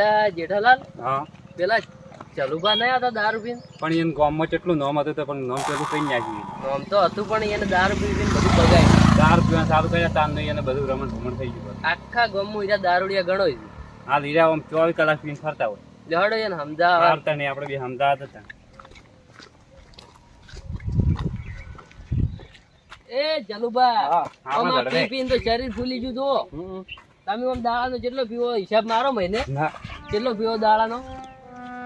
અલ્યા જેઠાલાલ હા. પેલા ચલુભા નહીં હતા દારૂ પીને પણ એને ગામમાં કેટલું નામ હતું તો પણ નામ પેલું કઈ નાખ્યું નામ તો હતું પણ એને દારૂ પી પીને બધું બગાય દારૂ પીવા સારું કર્યા તાન નહીં એને બધું રમણ ભમણ થઈ ગયું. આખા ગામમાં ઈરા દારૂડિયા ગણો છે. હાલ હીરા આમ ચોવીસ કલાક પીને ફરતા હોય. જડો એને સમજાવવા ફરતા નહીં આપણે બી અમદાવાદ હતા. એ ચલુબા હા, આમ પી પીને તો શરીર ફૂલી ગયું તો તમે આમ દાડાનો જેટલો પીવો હિસાબ મારો મહિને ના. કેટલો પીવો દાડાનો?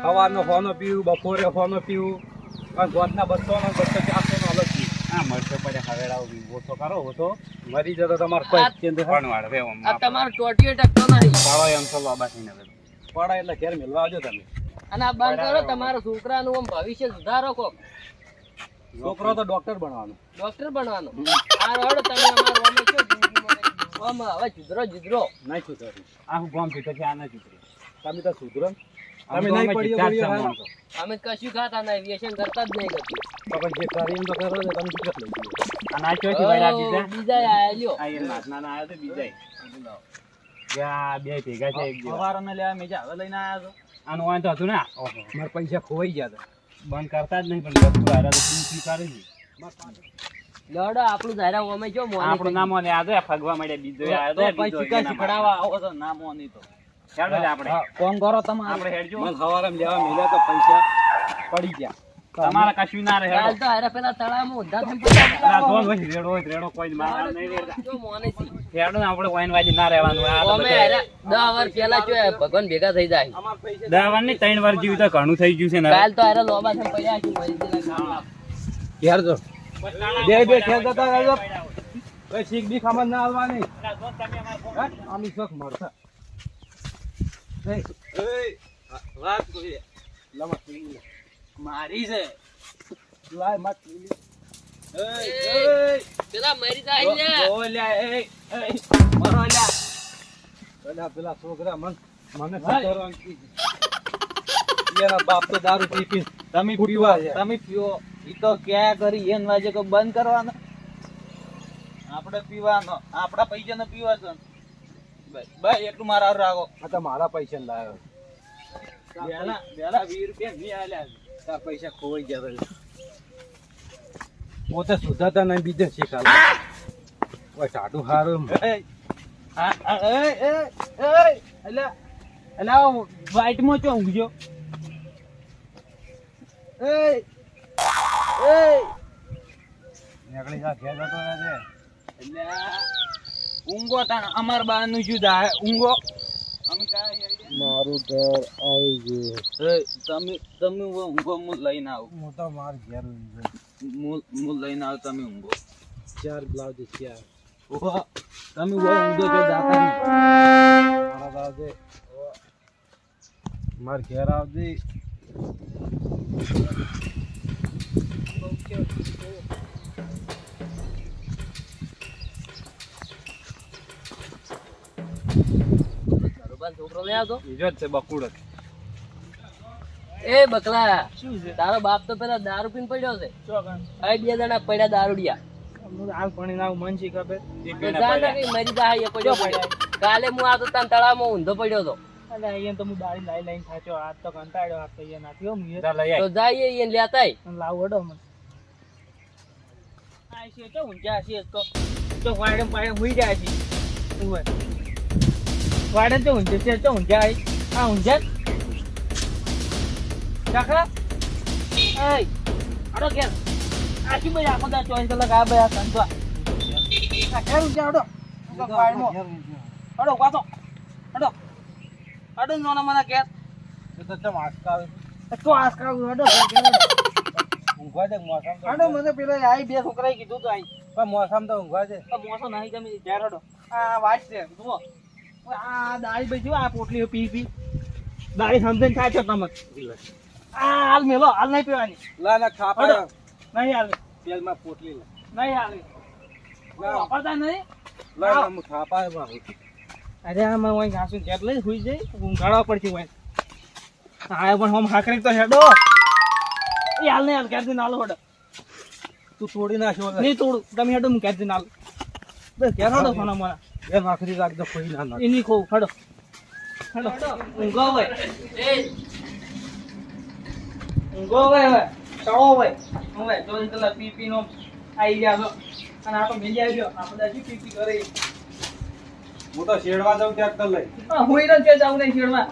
સવારનો ફોનો પીવું બપોરે ફોનો પીવું પણ ગોદના બસો નો બસો ચારસો નો અલગ પીવું. હા મળશે પડે હવેડાઓ ઓછો કરો ઓછો. મરી જતો તમારે કોઈ ચિંતા પણ વાળ હવે આમ આ તમારો ટોટીઓ ટકતો નહીં. પડો એમ તો લોબા થઈને પડો એટલે ઘેર મેળવા આવજો તમે. અને આ બંધ કરો તમારા છોકરાનું આમ ભવિષ્ય સુધારો કો. છોકરો તો ડોક્ટર બનવાનો. ડોક્ટર બનવાનો. આ રોડ તમે અમારો જિંદગીમાં હવે જુદરો જુદરો. નહીં સુધરી આ હું ગોમ પીતો છે આ નથી ઉતરી. તમે તો સુધરો તમે નહીં. આમ તો. અમે કશું ખાતા નહીં વ્યસન કરતા જ નહીં કરતી પણ જે કરી એમ તો કરો ને તમે શું લઈ ગયો અને આ ચોથી વયડા ઓ, બીજા બીજા આયા લ્યો. આ એ નાના નાના તો બીજા ત્યાં બે ભેગા છે એક દિવસ. સવારને લેવા મેં હવે લઈને આવ્યા આનું વાંધો હતું ને? ઓહો. મારા પૈસા ખોવાઈ ગયા હતા. બંધ કરતા જ નહીં પણ તો છે લડો આપણું ધારા અમે જો આપણું નામ અને આ ફગવા મળ્યા બીજો આવ્યો તો આવો તો ના મોની તો. કોમ કરો તમે આપણે હેડજો. મને સવારે લેવા મેલ્યા તો પૈસા પડી ગયા. તમારા કશું ના રહે. કાલ તો હારા પેલા તળાવમાં ઊંધા થઈને પડ્યા આ ધોન રેડો રેડો કોઈ મારા નહીં રેડતા. જો મોની હેડો ને આપણે વાઈન વાજી ના રહેવાનું. આ અમે બધા હારા વાર પેલા જો ભગવાન ભેગા થઈ જાય. અમાર પૈસા દસ વાર નહીં ત્રણ વાર જીવ તો ઘણું થઈ ગયું છે ને. કાલ તો હારા લોબા થઈને પડ્યા છે મરી ગયેલા ઘેર જો. બે બે ખેર જતા શીખ બી ખબર ના આવવાની. આમી શોખ એ, વાત કોઈ લમત પીલી મારી છે લાય મત પીલી. એ, એ, એ, પેલા એ, એ, છોકરા મન મને સતારવાનું. એના બાપ તો દારૂ પી પી તમે પીવા તમે પીવો ઈ તો ક્યાં કરી એન વાજે કો બંધ કરવાનો આપણે પીવાનો આપડા પૈસા ને પીવા છે ભાઈ. એટલું મારા રાખો. આ તો મારા પૈસા લાવ્યો બેલા વેલા વીસ રૂપિયા નહીં આલ્યા. તાર પૈસા ખોવાઈ ગયા હતા. પોતે સુધાતા નહીં બીજે શીખાવે ઓય ટાટું હારું આ વાઈટમાં ચો ઊંઘજો. નીકળી જા ઘેર જતો રહેજે. અલા, ઊંઘો તાણ અમાર બાનું શું થાય ઊંઘો. અમે મારું ઘર આવી ગયું. એ, તમે તમે ઊંઘો હું લઈને આવું. હું તો માર ઘેર હું હું લઈને આવું તમે ઊંઘો. ચાર બ્લાઉઝ ચાર ઓહો, તમે ઊંઘો છો જાતા મારા આવજે માર ઘેર આવજે. ધરુભાઈ છોકરો નહીં આવતો ઈજો જ છે બકુડ એ બકલા તારો બાપ તો પેલા દારૂ પીને પડ્યો છે. આ બે જણા પડ્યા દારૂડિયા. હાલ ભણીને આવું મન શી ખબર તો જા ને કઈ મરી જાય પડ્યો પડ્યો. કાલે હું આવતો તાન તળાવમાં ઊંધો પડ્યો હતો અલે અહીંયા તો હું દાડી લાઈ લાઈન થાચો હાથ તો કંટાળ્યો હાથ તો અહીંયા નાખ્યો હું લઈ તો જઈએ એને લેતાય લાવ વડો મને. આ છે તો ઊંચા છે તો તો વાડે પાડે હુઈ જાય છે. વાડે તો ઊંચે છે તો આઈ આ ઊંચા કાકા? એય અડો કે આ શું ભાઈ આખો દા ચોઈસ કલાક આ ભાઈ આ સંતવા ઘેર અડો વાડમાં અડો વાતો અડો અડો નોના મને ઘેર. તો ચમ આજકાલ તો આસકા અડો ઘેર ઊંઘવા દે મોસમ તો અડો મને પેલો આઈ બે છોકરાએ કીધું તો આઈ. પણ મોસમ તો ઊંઘવા દે. આ મોસો નહીં ગમે ઘેર અડો આ વાત છે જુઓ. આ દાળી ભાઈ જો આ પોટલીઓ પી પી દાળી સમજણ થાય છે તમે. આ હાલ મેલો હાલ નહીં પીવાની. લા ના ખાપા. નહીં હાલ. તેલમાં પોટલી લે. નહીં હાલ. વાપરતા નહીં? લા ના ખાપા અરે આમાં વહી ઘાસું ઘેર લઈ સુઈ જઈ ઊંઘાડવા પડશે વહી હા પણ હમ હાકરી તો હેડો. એ હાલ નહીં હાલ ક્યારથી નાલો હેડો. તું તોડી નાખ્યો. નહીં તોડું. તમે હેડો હું દિન હાલ બસ ઘેર હેડો મારા. એ નાખરી રાખજો કોઈ ના નાખ. એની કો હેડો. હેડો. ઊંઘો હોય એ. ઊંઘો હોય હવે. ચાવો હોય હવે ચોવીસ કલાક પી પી નો આઈ ગયા છો. અને આ તો મેલી આવ્યો. આ બધા શું પી પી કરે? હું તો શેડવા જાઉં ટ્રેક્ટર લઈ. હા એને છે જાઉં નહીં શેડવા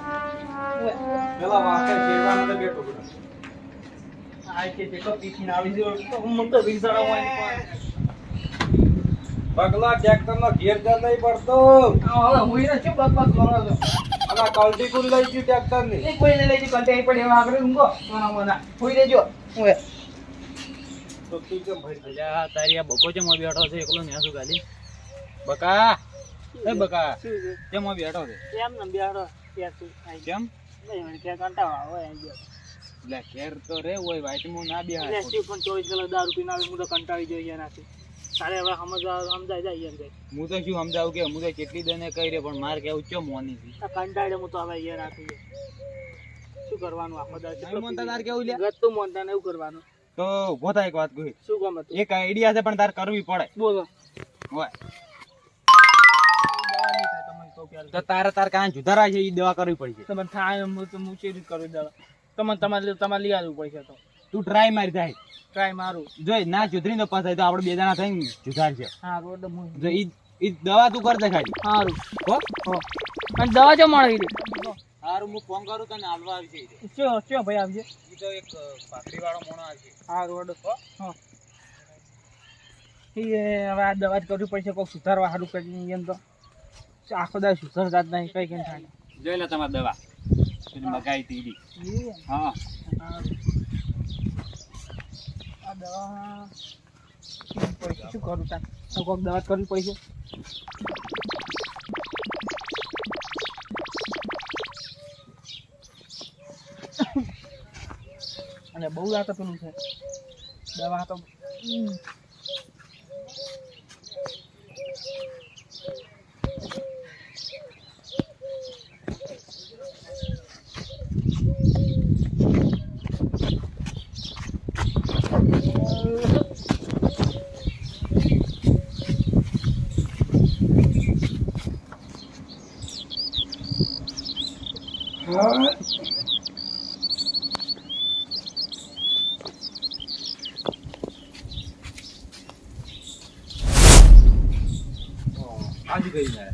પેલા વાંકે શેડવા નતો બેઠો આ કે દેખો પીપી ના આવી ગયો. તો હું તો વિચારો હોય પગલા ટ્રેક્ટર નો ઘેર જ નહીં પડતો. હા હવે હું એને શું બક બક કરો છો? અને કલ્ટી કુલ લઈ ગયું ટ્રેક્ટરની એ કોઈને લઈ પડી એવા આગળ ઊંઘો. હોઈ તો તું કેમ ભાઈ અલ્યા તારી આ બકો ચેમ બેઠો છે? એકલો ન્યા શું ગાલી? બકા! એ બકા! ચેમ બેઠો છે? કેમ ને બેઠો? ત્યાં તું આઈ કેમ? નહીં મને ક્યાં કંટાળો આવે ગયો. એટલે ઘેર તો રે હોય વાઈટમાં ના બેહાય શું પણ ચોવીસ કલાક દારૂ પીને આવે હું તો કંટાળી જોઈએ એનાથી તારે હવે સમજવા સમજાઈ જાય એમ જાય હું તો શું સમજાવું કે હું તો કેટલી દને કહી રે પણ માર કેવું ચો મોની છે? આ કંટાળે હું તો હવે એ નાખી શું કરવાનું આખો દાડો કેટલો નહીં મોનતા તાર કેવું લે ગત તો મોનતા ને એવું કરવાનું. તો ઊભો એક વાત કહી શું કામ હતું? એક આઈડિયા છે પણ તાર કરવી પડે. બોલો. હોય. તો તારે તાર કાં જુધારા છે એ દવા કરવી પડશે. તમને થાય એમ તો હું ચેરી કરું દવા. તમને તમારે તમારે લઈ આવવું પડશે તો. તું ટ્રાય મારી જાય ટ્રાય મારું. જોઈ ના જુધરી નો પાસ થાય તો આપણે બે જણા થઈને જુધાર છે. હા રોડ હું જો ઈ ઈ દવા તું કરજે ખાલી. સારું હો? હો. અને દવા જો મળે સારું હું. ફોન કરું તને હાલવા આવશે ચો ચો ભાઈ આવજે. ઈ તો એક પાકડી વાળો મોણો આવશે હા રોડ હા. એ હવે આ દવા જ કરવી પડશે કોઈ સુધારવા સારું કરીને એમ તો. આખો દાવ સુધારતા જ નહીં કઈ થાય જોઈ લે તમારી દવા. મગાઈ હતી હા આ દવા કરવી પડશે. શું કરું તાર? કોઈક દવા કરવી પડશે? અને બહુ આ પેલું છે. દવા તો આજ ગઈ ના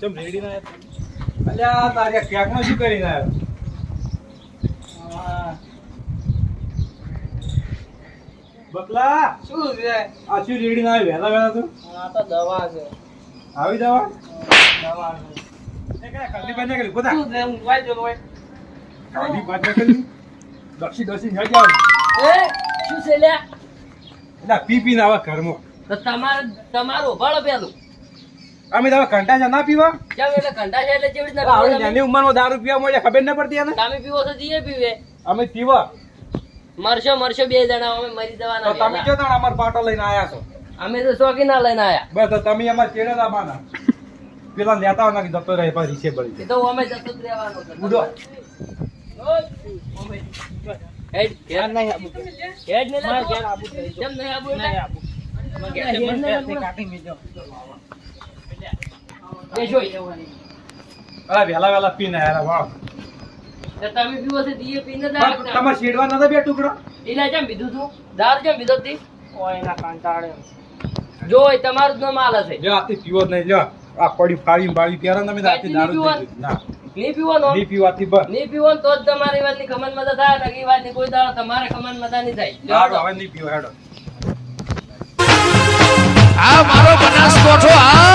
ચમ રેડી ના અલ્યા તારે ક્યાંક નો શું આવ્યો? હા. બકલા શું છે આ શું રેડી ના વહેલા વહેલા તું? આ તો દવા છે. આવી દવા છે. તમારે તમારું પેલું અમે તો ઘંટા ના કેમ એટલે કંટા છે એટલે નાની ઉંમરમાં દારૂ પીવા મળે ખબર ન પડતી એને તમે? તમે પીવો છો જીએ અમે પીવા મરશો મરશો બે જણા અમે મરી તો જવાના તમે. કયો તાણ અમાર પાટો લઈને આયા છો અમે તો શોખીના લઈને આયા બસ તમે અમાર ચેડે લાવવાના પેલા નેતા કે જતો રહે પછી રીસે બળી તો અમે જતો જ રહેવાનો ઉડો. હેડ, હેડ. નહીં આબુ હેડ ને મારે ઘેર આબુ કેમ નહીં આબુ નહીં આબુ ઘેર ઘેર મને કાઢી મેજો. બેસો. અલા વેલા વેલા પીને વાહ. તમે પીવો છો પીને શેડવા નતા બે ટુકડો? એટલે જેમ પીધું તું? દાર કેમ પીધો તી? ઓય એના કંટાળે જો તમારું જ ન માલ હશે જો આથી પીવો જ નહીં જો આ પડી ફાડી બાળી પહેરો તમે તો આથી દારૂ. ના. નહીં પીવાનો? નહીં પીવાથી બસ. નહીં પીવો તો જ તમારી વાતની ખમન મજા થાય નગી વાતની કોઈ દાડો તમારે ખમન મજા નહીં થાય. હાડો હવે નહીં પીવો હેડો. આ મારો બનાસકોઠો આ